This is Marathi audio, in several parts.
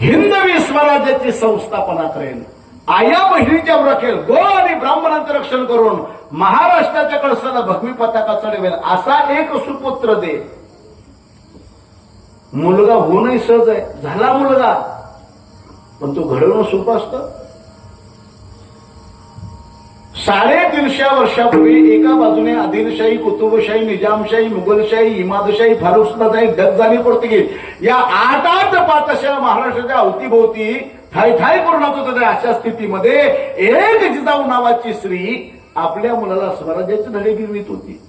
हिंदवी स्वराज्याची संस्थापना करेल आया बहिणीच्या रखेल गो आणि ब्राह्मणांचं रक्षण करून महाराष्ट्राच्या कळसाला भगवी पताका चढवेल असा एक सुपुत्र दे. मुलगा होणंही सहज आहे. झाला मुलगा. पण तो घडवणं सोपं असतं. साडेतीनशे वर्षापूर्वी एका बाजूने आदिलशाही कुतुबशाही निजामशाही मुघलशाही इमादशाही फारुखशाही डग झाली पोर्तुगीज या आठ आठ पातशा महाराष्ट्राच्या अवतीभोवती ठाय ठाय करून होत्या अशा स्थितीमध्ये एक जिजाऊ नावाची स्त्री आपल्या मुलाला स्वराज्याचे धडे गिरवीत होती.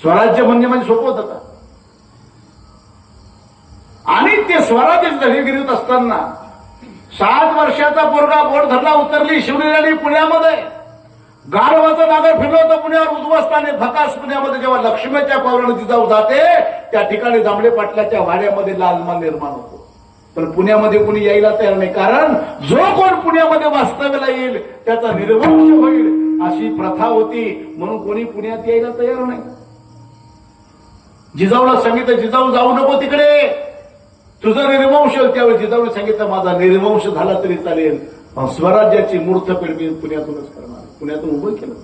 स्वराज्य म्हणजे म्हणजे सोपं होतं का? आणि ते स्वराज्याचे धडे गिरवीत असताना सात वर्षाचा पोरगा बोट धरला उतरली शिवनेरी पुण्यामध्ये. गाढवाचं नागर फिरलं होतं पुण्यावर उद्ध्वस्ताने भकास पुण्यामध्ये जेव्हा लक्ष्मीच्या पावलाने जिजाऊ जाते त्या ठिकाणी जांभळे पाटलाच्या वाड्यामध्ये लालमान निर्माण होतो. पण पुण्यामध्ये कुणी यायला तयार नाही कारण जो कोण पुण्यामध्ये वास्तव्याला येईल त्याचा निर्वंश होईल अशी प्रथा होती म्हणून कोणी पुण्यात यायला तयार नाही. जिजाऊला सांगितलं जिजाऊ जाऊ नको तिकडे. तुझा निर्वंश त्यावेळी जिजाऊने सांगितलं माझा निर्वंश झाला तरी चालेल. स्वराज्याची मूर्त मी पुण्यातूनच करणार. पुण्यातून उभं केलं.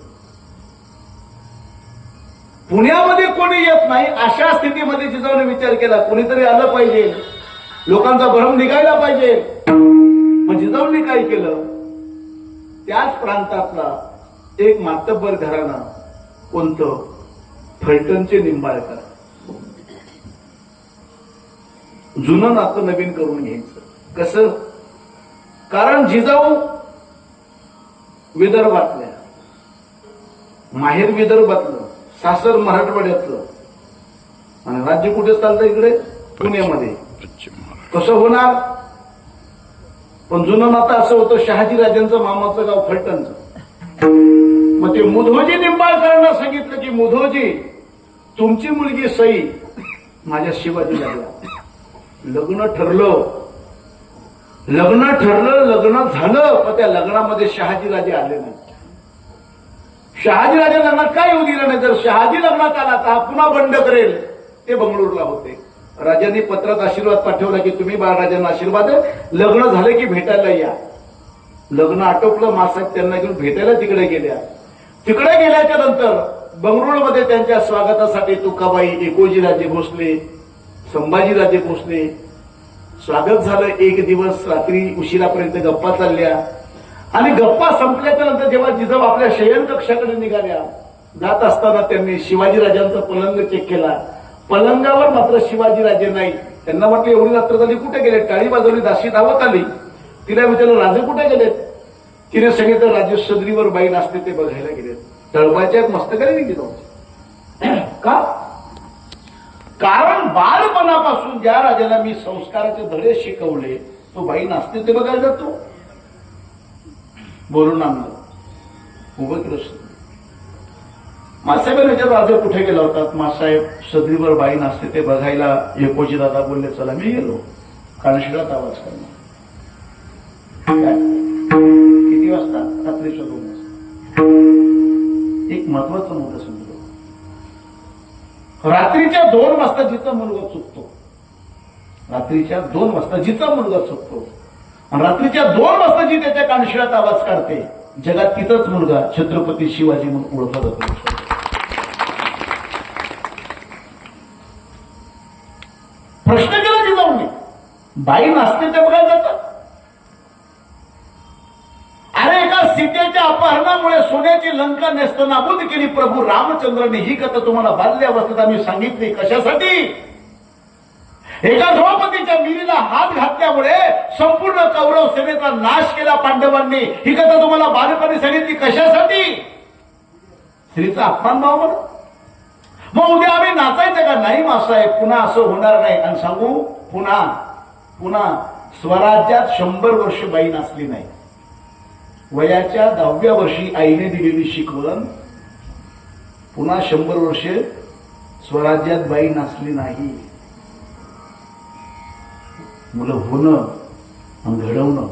पुण्यामध्ये कोणी येत नाही अशा स्थितीमध्ये जिजाऊने विचार केला कोणीतरी आलं पाहिजे. लोकांचा भ्रम निघायला पाहिजे. मग जिजाऊने काय केलं? त्याच प्रांतातला एक मातब्बर घराणं कोणतं? फलटणचे निंबाळकर. जुनं नातं नवीन करून घ्यायचं. कसं? कारण जिजाऊ विदर्भातल्या माहेर विदर्भातलं सासर मराठवाड्यातलं आणि राज्य कुठे चालतं इकडे? पुण्यामध्ये. कसं होणार? पण जुनं नातं असं होतं शहाजी राजांचं मामाचं गाव फलटणचं. मग ते मुधोजी निंबाळकरांना सांगितलं की मुधोजी तुमची मुलगी सई माझ्या शिवाजी लागला लग्न ठरलं. लग्न ठरलं लग्न झालं पण त्या लग्नामध्ये शहाजी राजे आले नाही शहाजीराजे लग्नात काय येऊ दिलं नाही? जर शहाजी लग्नात आला तर हा पुन्हा बंड करेल. ते बंगळूरला होते. राजांनी पत्रात आशीर्वाद पाठवला की तुम्ही बाळराजांना आशीर्वाद लग्न झालं की भेटायला या. लग्न आटोपलं मासाहेब त्यांना घेऊन भेटायला तिकडे गेल्या. तिकडे गेल्याच्यानंतर बंगळुरूमध्ये त्यांच्या स्वागतासाठी तुकाबाई एकोजीराजे भोसले संभाजीराजे भोसले स्वागत झालं एक दिवस रात्री उशिरापर्यंत गप्पा चालल्या. आणि गप्पा संपल्याच्या नंतर जेव्हा जिजाऊ आपल्या शयन कक्षाकडे निघाल्या जात असताना त्यांनी शिवाजीराजांचा पलंग चेक केला. पलंगावर मात्र शिवाजीराजे नाही. त्यांना म्हटलं एवढी रात्र झाली कुठे गेले? टाळी बाजवली दाशी धावत आली. तिला विचारलं राजे कुठे गेलेत? तिने सांगितलं राजे सदरीवर बाई नाचते ते बघायला गेलेत. तळपाच्या मस्तकाने गेलो का? कारण बालपणापासून ज्या राजाला मी संस्काराचे धडे शिकवले तो बाई नाचते ते. बघायला जातो बोलून आणलं उभं केलं मासाहेबांनी विचार राजा कुठे गेला होता? मासाहेब सदरीवर बाई नाचते ते बघायला एकोजी दादा बोलले चला मी गेलो. कानशिरात आवाज करणार किती वाजता? रात्रीच्या दोन वाजता. एक महत्त्वाचा मुद्दा रात्रीच्या दोन वाजता जिचा मुलगा चुकतो. रात्रीच्या दोन वाजता जिचा मुलगा चुकतो. आणि रात्रीच्या दोन वाजता जी त्याच्या कानशिळात आवाज काढते जगात तिचाच मुलगा छत्रपती शिवाजी म्हणून ओळखला जातो. प्रश्न केला जिजाऊने बाई नाचते तर लंका नेस्त नाबूद केली प्रभू रामचंद्राने. ही कथा तुम्हाला बाल्यावस्थेत आम्ही सांगितली. कशासाठी? एका द्रौपदीच्या मिरीला हात घातल्यामुळे संपूर्ण कौरव सेनेचा नाश केला पांडवांनी. ही कथा तुम्हाला बालपणी सांगितली. कशासाठी? स्त्रीचा अपमान भाव म्हणून. मग उद्या आम्ही नाचायचं का? नाही मासाहेब पुन्हा असं होणार नाही. आणि सांगू पुन्हा पुन्हा स्वराज्यात शंभर वर्ष बाई नाचली नाही. वयाच्या दहाव्या वर्षी आईने दिलेली शिकवण पुन्हा शंभर वर्षे स्वराज्यात बाई नाचली नाही. मुलं होणं आणि घडवणं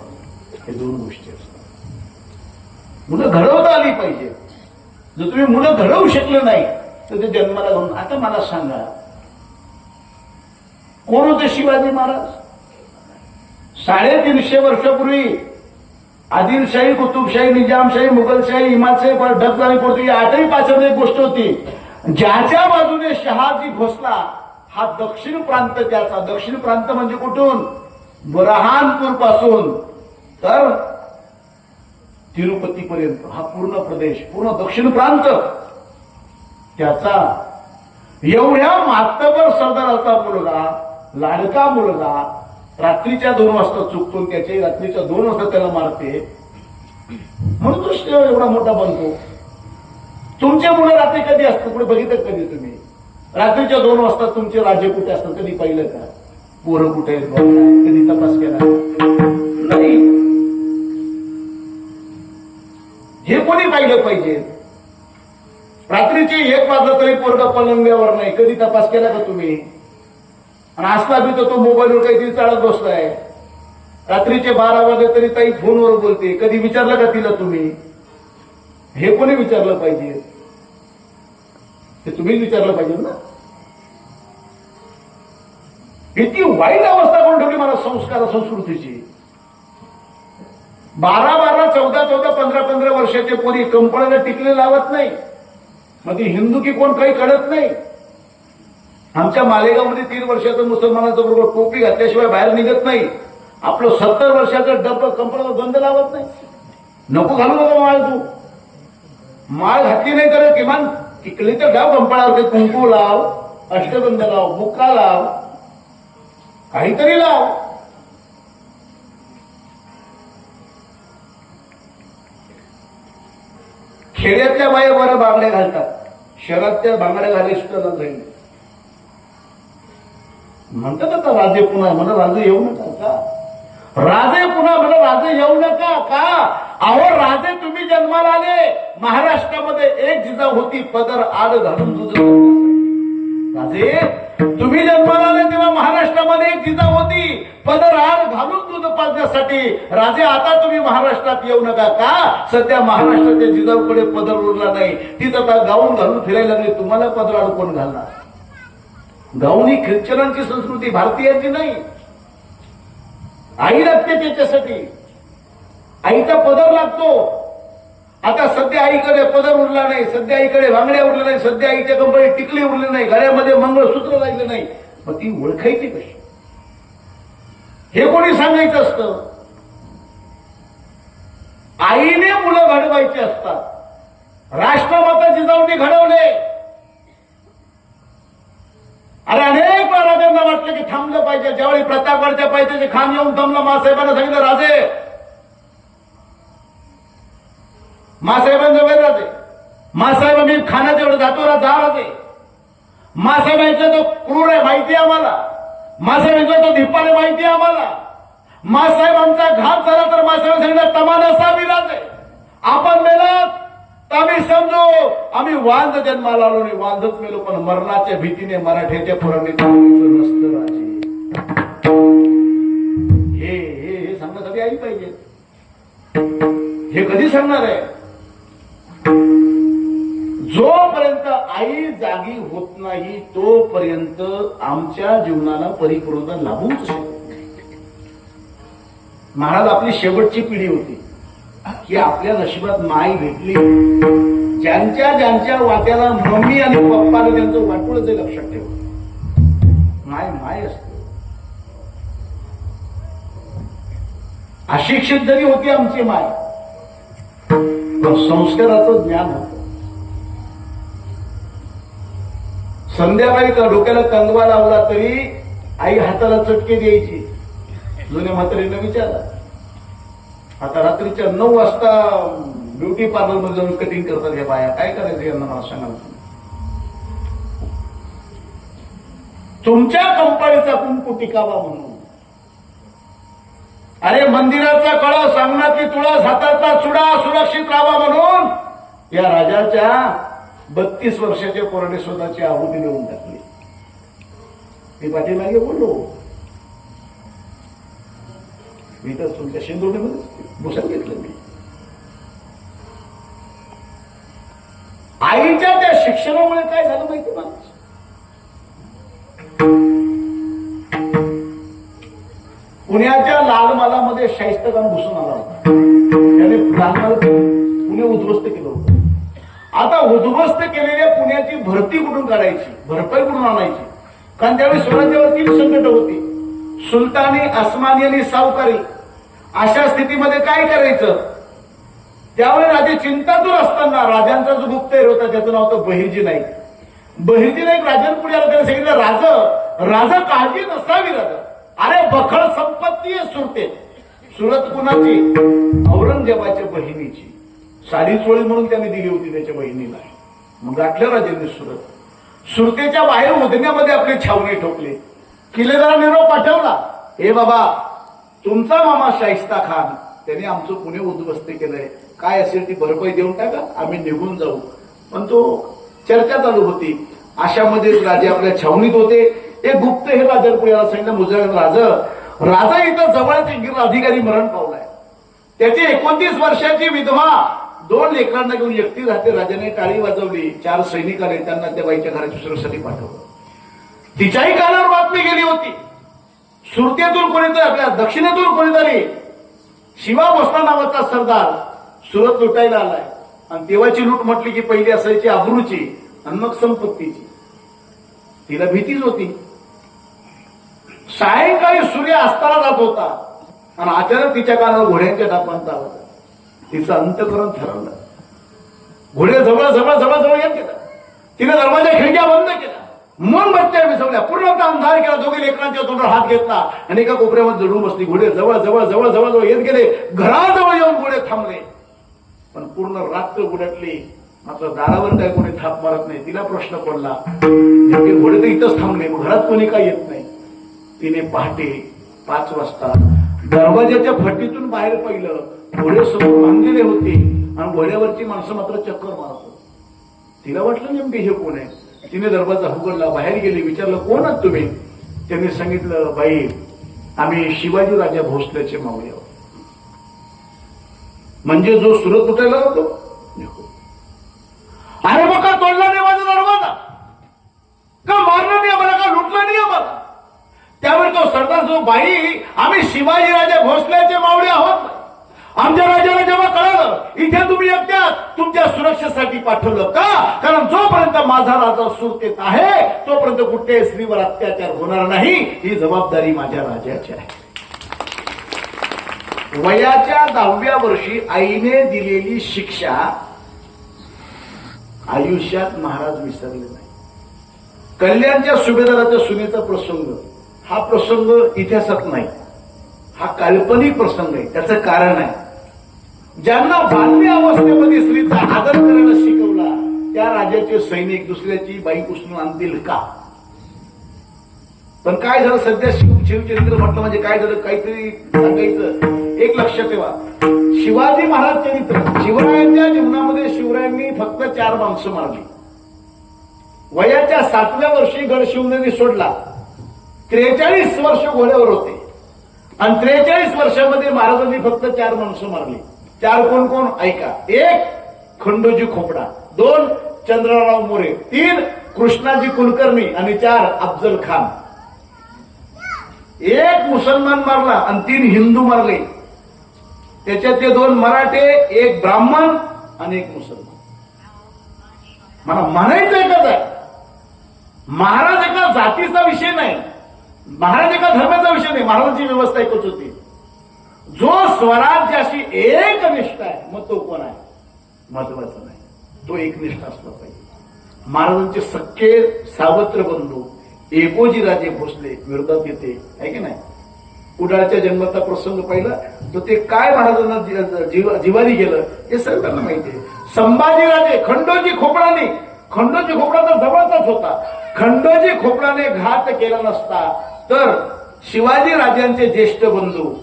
हे दोन गोष्टी असतात. मुलं घडवता आली पाहिजे. जर तुम्ही मुलं घडवू शकलं नाही तर ते जन्माला घालून आता मला सांगा कोण होते शिवाजी महाराज? साडेतीनशे वर्षापूर्वी आदिलशाही कुतुबशाही निजामशाही मुघलशाही इमादशाही पर- डगजानी पोर्तुगी आठही पाचवी एक गोष्ट होती. ज्याच्या बाजूने शहाजी भोसला हा दक्षिण प्रांत त्याचा. दक्षिण प्रांत म्हणजे कुठून? बुरहानपूरपासून. तर तिरुपती पर्यंत हा पूर्ण प्रदेश पूर्ण दक्षिण प्रांत. त्याचा एवढ्या मातबर सरदाराचा मुलगा लाडका मुलगा रात्रीच्या दोन वाजता चुकतो त्याचे रात्रीच्या दोन वाजता त्याला मारते. म्हणून तो एवढा मोठा बनतो. तुमच्या मुलं रात्री कधी असतं पुढे बघितलं कधी तुम्ही? रात्रीच्या दोन वाजता तुमचे राजे कुठे असतात? कधी पाहिलं का? पोरं कुठे आहेत कधी तपास केला? नाही हे कोणी पाहिलं पाहिजे? रात्रीचे एक वाजलं तरी पोरगा पलंग्यावर नाही. कधी तपास केला का तुम्ही? आणि असला बी तर तो मोबाईलवर काहीतरी चालत बसलाय. रात्रीचे बारा वाजले तरी ताई फोनवर बोलते. कधी विचारलं का तिला तुम्ही? हे कोणी विचारलं पाहिजे? ते तुम्हीच विचारलं पाहिजे ना? किती वाईट अवस्था करून ठेवली मला संस्कार संस्कृतीची. बारा बारा चौदा चौदा पंधरा पंधरा वर्षाचे पोरी कंपनीला टिकले लावत नाही. मग ती हिंदू की कोण काही कळत नाही. आमच्या मालेगावमध्ये तीन वर्षाचं मुसलमानाचं बरोबर टोपी घातल्याशिवाय बाहेर निघत नाही. आपलं सत्तर वर्षाचं डब्ब कंपनीला बंद लावत नाही. नको घालू बाबा माळ तू. माळ घातली नाही तर किमान टिकली तर डाव कंपनावर ते कुंकू लाव अष्टबंध लाव बुक्का लाव काहीतरी लाव. खेड्यातल्या बाया बरं बांगड्या घालतात. शहरातल्या बांगड्या घाली सुद्धा जाईल. म्हणतात आता राजे पुन्हा म्हणा राजे येऊ नका का? राजे पुन्हा म्हणा राजे येऊ नका का? अहो राजे तुम्ही जन्माला आले. महाराष्ट्रामध्ये एक जिजा होती पदर आड घालून राजे तुम्ही जन्माला आले तेव्हा महाराष्ट्रामध्ये एक जिजा होती पदर आड घालून दूध पाजण्यासाठी. राजे आता तुम्ही महाराष्ट्रात येऊ नका का? सध्या महाराष्ट्राच्या जिजाऊकडे पदर उरला नाही. तीच आता गाऊन घालून फिरायला लागली. तुम्हाला पदर आड कोण घालणार? गाऊन ही ख्रिश्चनांची संस्कृती भारतीयांची नाही. आई लागते त्याच्यासाठी. आईचा पदर लागतो. आता सध्या आईकडे पदर उरला नाही सध्या आईकडे भांगड्या उरल्या नाही सध्या आईच्या कंपनी टिकली उरले नाही गळ्यामध्ये मंगळसूत्र लागले नाही. मग ती ओळखायची कशी? हे कोणी सांगायचं असतं? आईने मुलं घडवायची असतात. राष्ट्रमाता जिजाऊंनी घडवले अरे अनेक महाराजांना राजांना वाटलं की थांबलं पाहिजे. ज्यावेळी प्रतापगडच्या पाहिजे खान येऊन थांबलं मासाहेबांना सांगितलं राजे. मासाहेबांजवळ राजे. मासाहेब मी खानात एवढं जातो रा जा राजे. मासाहेब ऐकलं तो क्रूर आहे माहिती आहे आम्हाला. मासाहेब ऐकलं तो धिप्पाने माहिती आहे आम्हाला. मासाहेब आमचा घात झाला तर मासाहेब सांगितलं तमाना असावी राजे. आपण मेलात. तर आम्ही समजू आम्ही वांज जन्माला आलो नाही वांजच मेलो पण मरणाच्या भीतीने मराठ्याच्या पोरांनी थांबायचं नसतं राजे. हे हे हे सांगण्यासाठी आई पाहिजे. हे कधी सांगणार आहे? जोपर्यंत आई जागी होत नाही तोपर्यंत आमच्या जीवनाला परिपूर्णता लाभूच शकत महाराज आपली शेवटची पिढी होती. की आपल्या नशिबात माय भेटली. ज्यांच्या ज्यांच्या वाट्याला मम्मी आणि पप्पाला त्यांचं वाटोळ ते लक्षात ठेव. माय माय असते. अशिक्षित जरी होती आमची माय पण संस्काराचं ज्ञान होतं. संध्याकाळी का डोक्याला कंगवा लावला तरी आई हाताला चटके द्यायची. जुन्या म्हातारीनं विचारला आता रात्रीच्या नऊ वाजता ब्युटी पार्लरमध्ये जाऊन कटिंग करतात या बाया. काय करायचं यांना मला सांगा तुमच्या कंपनीचा कुंकू टिकावा म्हणून. अरे मंदिराचा काळ सांगणार की तुळस हाताचा चुडा सुरक्षित राहावा म्हणून या राजाच्या बत्तीस वर्षाच्या कोरडे स्वतःची आहुती देऊन टाकली. मी पाठीमागे बोललो. मी तर तुमच्या शेंदोडीमध्ये भूषण घेतलं मी. आईच्या त्या शिक्षणामुळे काय झालं माहिती मला पुण्याच्या लालमालामध्ये शाहिस्तखान घुसून आला होता. त्याने लालमाल पुणे उद्ध्वस्त केलं होतं. आता उद्ध्वस्त केलेल्या पुण्याची भरती कुठून काढायची? भरपाई कुठून आणायची? कारण त्यावेळी स्वराज्यावर तीन संकट होती. सुलतानी अस्मानी आणि सावकारी अशा स्थितीमध्ये काय करायचं? त्यावेळी राजे चिंतातूर असताना राजांचा जो गुप्तहेर होता त्याचं नाव होतं बहिर्जी नाईक. बहिर्जी नाईक राजांपुढे आलं त्याने सांगितलं राज राजा काळजी नसावी राजा. अरे बखळ संपत्ती सुरते. सुरत कुणाची? औरंगजेबाच्या बहिणीची. साडी चोळी म्हणून त्याने दिली होती त्याच्या बहिणीला. मग गाठलं राजांनी सुरत. सुरतेच्या बाहेर उदण्यामध्ये आपले छावणी ठोकले. किल्लेदारा निरोप पाठवला. हे बाबा तुमचा मामा शाहिस्ता खान त्याने आमचं पुणे उद्ध्वस्त केलंय. काय असेल ती भरपाई देऊन टाका आम्ही निघून जाऊ. पण तो चर्चा चालू होती. अशामध्ये राजे आपल्या छावणीत होते. एक गुप्त हे राजा पुण्याला सांगितलं मुजरा राजा राजा इथं जवळच एक अधिकारी मरण पावलाय. त्याची एकोणतीस वर्षाची विधवा दोन लेकरांना घेऊन एकटी राहते. राजाने टाळी वाजवली. चार सैनिक आले त्यांना त्या बाईच्या घराच्या सुरक्षेसाठी पाठवलं. तिच्याही कानावर बातमी गेली होती. सुरतेतून कोणीतरी आपल्या दक्षिणेतून कोणीतरी शिवा भोसला नावाचा सरदार सुरत लुटायला आलाय. आणि देवाची लूट म्हटली की पहिली असायची अब्रूची आणि मग संपत्तीची. तिला भीतीच होती. सायंकाळी सूर्य अस्ताला जात होता. आणि अचानक तिच्या कानावर घोड्यांच्या टापांचा आवाज आला. तिचं अंतकरण ठरवलं घोडे जवळ जवळ जवळ जवळ येत गेला. तिने दरवाजा खिडक्या बंद केला. मन बत्त्या विसवल्या पूर्णतः अंधार केला दोघे लेकरांच्या तोंडावर हात घेतला. आणि एका कोपऱ्यामध्ये जडून बसली घोडे. जवळ जवळ जवळ जवळ जवळ येत गेले. घराजवळ येऊन घोडे थांबले. पण पूर्ण रात्र उडटली मात्र दारावर काय कोणी थाप मारत नाही. तिला प्रश्न पडला. घोडे तर इथंच थांबले. मग घरात कोणी काय येत नाही? तिने पहाटे पाच वाजता दरवाजाच्या फटीतून बाहेर पाहिलं घोडे समोर बांधलेले होते. आणि घोड्यावरची माणसं मात्र चक्कर मारत होती. तिला वाटलं नेमके हे कोण आहे? तिने दरवाजा उघडला बाहेर गेली विचारलं कोण आहात तुम्ही? त्यांनी सांगितलं बाई आम्ही शिवाजी राजा भोसल्याचे मावळे आहोत. म्हणजे जो सुरत लुटायला होतो अरे मग का तोडला नाही माझा दरवाजा. का मारलं नाही आम्हाला का लुटलं नाही आम्हाला? त्यावेळी तो सरदार जो बाई आम्ही शिवाजी राजा भोसल्याचे मावळे आहोत. आमच्या राजाला जेव्हा कळलं इथे तुम्ही एकट्या तुमच्या सुरक्षेसाठी पाठवलं का? कारण जोपर्यंत माझा राजा सुरतेत आहे तोपर्यंत कुठल्याही स्त्रीवर अत्याचार होणार नाही ही जबाबदारी माझ्या राजाची आहे. वयाच्या दहाव्या वर्षी आईने दिलेली शिक्षा आयुष्यात महाराज विसरले नाही. कल्याणच्या सुभेदाराच्या सुनेचा प्रसंग हा प्रसंग इतिहासात नाही. हा काल्पनिक प्रसंग आहे त्याचं कारण आहे. ज्यांना बाल्य अवस्थेमध्ये स्त्रीचा आदर करायला शिकवला त्या राजाचे सैनिक दुसऱ्याची बाई उचलून आणतील का? पण काय झालं? सध्या शिव शिवचरित्र म्हटलं म्हणजे काय झालं? काहीतरी सांगायचं. एक लक्ष ठेवा. शिवाजी महाराज चरित्र. शिवरायांच्या जीवनामध्ये शिवरायांनी फक्त चार माणसं मारली. वयाच्या सातव्या वर्षी गड शिवनेरी सोडला. त्रेचाळीस वर्ष घोड्यावर होते. आणि त्रेचाळीस वर्षामध्ये महाराजांनी फक्त चार माणसं मारली. चार कोण कोण? ऐका. एक खंडोजी खोपडा. दोन चंद्रराव मोरे. तीन कृष्णाजी कुलकर्णी. आणि चार अफजल खान. एक मुसलमान मारला आणि तीन हिंदू मारले. त्याच्यातले दोन मराठे एक ब्राह्मण आणि एक मुसलमान. मला म्हणायचं एकच आहे महाराज एका जातीचा विषय नाही. महाराज एका धर्माचा विषय नाही. महाराजांची व्यवस्था एकच होती. जो स्वराज्याशी एकनिष्ठ आहे मग तो कोण आहे? महत्त्वाचा नाही. तो एकनिष्ठ असला पाहिजे. महाराजांचे सख्खे सावत्र बंधू एकोजी राजे भोसले विरोधात येते आहे की नाही? कुडाळच्या जन्माचा प्रसंग पाहिला तर ते काय महाराजांना जिवारी गेलं हे सर्वांना माहिती आहे. संभाजीराजे खंडोजी खोपडाने खंडोजी खोपडा तर जवळचाच होता. खंडोजी खोपडाने घात केला नसता. तर शिवाजी राजांचे ज्येष्ठ बंधू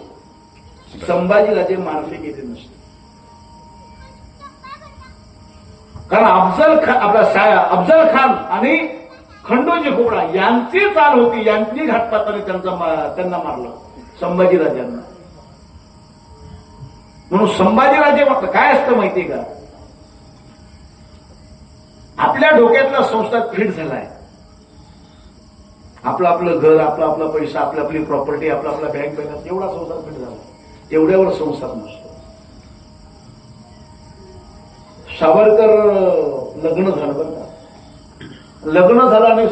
संभाजीराजे मारले गेले नसते. कारण अफजल खान आपला साया अफजल खान आणि खंडोजी खोपडा यांची चाल होती यांनी घातपाताने त्यांचा त्यांना मारलं संभाजीराजांना म्हणून संभाजीराजे म्हटलं काय असतं माहितीये का? आपल्या डोक्यातला संस्था फिट झालाय. आपलं आपलं घर आपला आपला पैसा आपली आपली प्रॉपर्टी आपला आपला बँक बॅलन्स एवढा संसार फिट झाला एवढ्यावर संसार नसतो. सावरकर लग्न झालं बरं का? लग्न झालं आणि